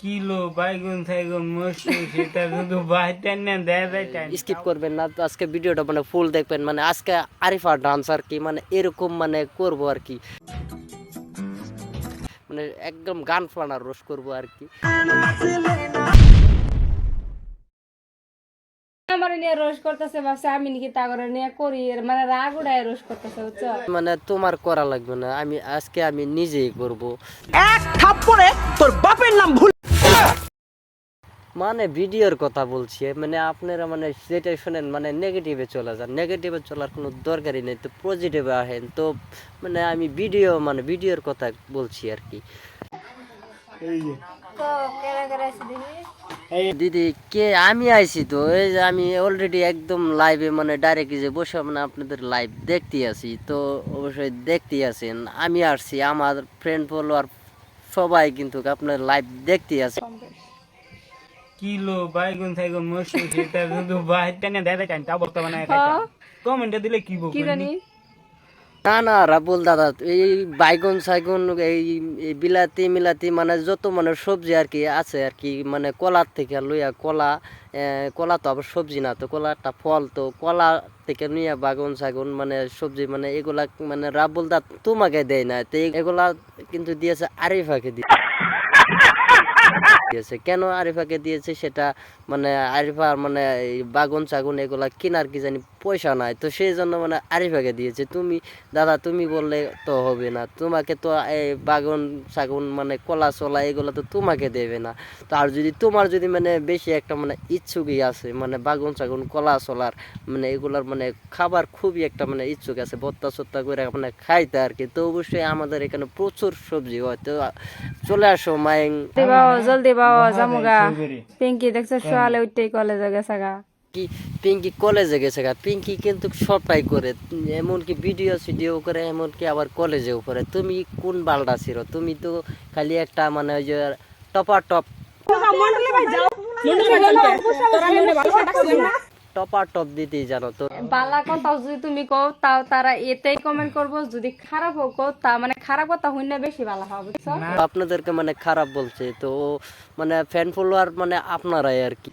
Kilo বাইগুন থাইগুন মশলা skip করবেন না, তো আজকে ভিডিওটা মানে ফুল দেখবেন মানে আজকে আরিফা ডান্স আর কি মানে এরকম মানে করব আর কি। মানে একদম গান ফলানোর রোশ করব আর কি। আমার নিয়ে রোজ করতেছে ভাবছে আমি নাকি তা নিয়ে করি মানে রাগ উড়ায় রোজ করতেছে বুঝছ? মানে তোমার করা লাগবে না আমি আজকে আমি নিজেই করব। এক থাপ্পড়ে তোর বাপের নাম ভুল মানে ভিডিওর কথা বলছি মানে আপনারা মানে যেটা শোনেন মানে নেগেটিভে চলে যান। নেগেটিভে চলার কোনো দরকারই নেই তো পজিটিভে আসেন। তো মানে আমি ভিডিও মানে ভিডিওর কথা বলছি আর কি। তো কেরা কেরা আছে দেখি? দিদি কে? আমি আইছি তো। এই যে আমি অলরেডি একদম লাইভে মানে ডাইরেক্ট যে বসে মানে আপনাদের লাইভ দেখতে আছি। তো অবশ্যই দেখতে আছেন। আমি আসছি আমার ফ্রেন্ড ফলোয়ার সবাই কিন্তু আপনার লাইভ দেখতে আছে। কিলো বাইগুন থাইগুন মসু সেটা শুধু বাইটা না দেয় দেয় তা বর্তমানে। কমেন্টে দিলে কি বলব কি জানি? না না, রাবুল দাদা, এই বাইগন সাইগন, এই বিলাতি মিলাতি মানে যত মানে সবজি আর কি আছে আর কি মানে কলার থেকে লইয়া কলা কলা তো আবার সবজি না, তো কলাটা ফল, তো কলা থেকে নিয়ে বাগন সাগন মানে সবজি মানে এগুলা মানে রাবুল দা তোমাকে দেয় না, তো এগুলা কিন্তু দিয়েছে আরিফাকে দিয়ে। দিয়েছে। কেন আরিফাকে দিয়েছে সেটা মানে আরিফার মানে বাগন চাগুন এগুলা কেনার কি জানি পয়সা নাই। তো সেই জন্য মানে আরিফাকে দিয়েছে। তুমি দাদা তুমি বললে তো হবে না। তোমাকে তো এই বাগন শাগুন মানে কলা চলা এগুলো তো তোমাকে দেবে না। তো আর যদি তোমার যদি মানে বেশি একটা মানে ইচ্ছুকই আছে মানে বাগন শাগুন কলা চলার মানে এগুলার মানে খাবার খুবই একটা মানে ইচ্ছুক আছে বত্তা সত্তা করে মানে খাইতে আর কি, তো অবশ্যই আমাদের এখানে প্রচুর সবজি হয়। তো চলে আসো মাইং জলদি বাও জামুগা পিঙ্কি দেখছ সোয়ালে উঠতেই কলেজে গেছে গা কি পিঙ্কি কলেজে গেছে গা পিঙ্কি কিন্তু সবটাই করে এমনকি ভিডিও সিডিও করে এমনকি আবার কলেজেও করে তুমি কোন বালটা ছিল তুমি তো খালি একটা মানে ওই যে টপার টপ টপার টপ দিতে জানো তো। বালা কথা যদি তুমি কও তাও তারা এতেই কমেন্ট করব যদি খারাপ হোক তা মানে খারাপ কথা হইলে বেশি ভালো হবে আপনাদেরকে মানে খারাপ বলছে তো মানে ফ্যান ফলোয়ার মানে আপনারাই আর কি।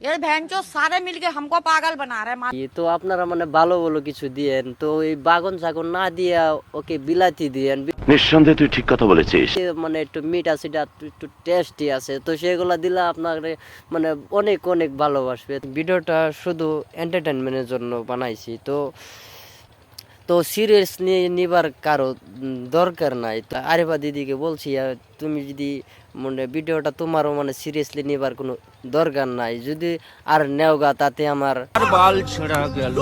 এর ভ্যানচো সারে মিলকে হামকো পাগল বানা রে মা। তো আপনারা মানে ভালো ভালো কিছু দিয়েন তো এই বাগন সাগন না দিয়া ওকে বিলাতি দিয়েন নিঃসন্দেহে তুই ঠিক কথা বলেছিস। মানে একটু মিঠা সিটা একটু টেস্টি আছে তো সেগুলো দিলে আপনার মানে অনেক অনেক ভালোবাসবে। ভিডিওটা শুধু এন্টারটেনমেন্টের জন্য বানাইছি তো তো সিরিয়াস নিয়ে নিবার কারও দরকার নাই। তো আরেফা দিদিকে বলছি তুমি যদি মানে ভিডিওটা তোমারও মানে সিরিয়াসলি নিবার কোনো দরকার নাই যদি আর নেওগা তাতে আমার বাল ছেঁড়া গেল।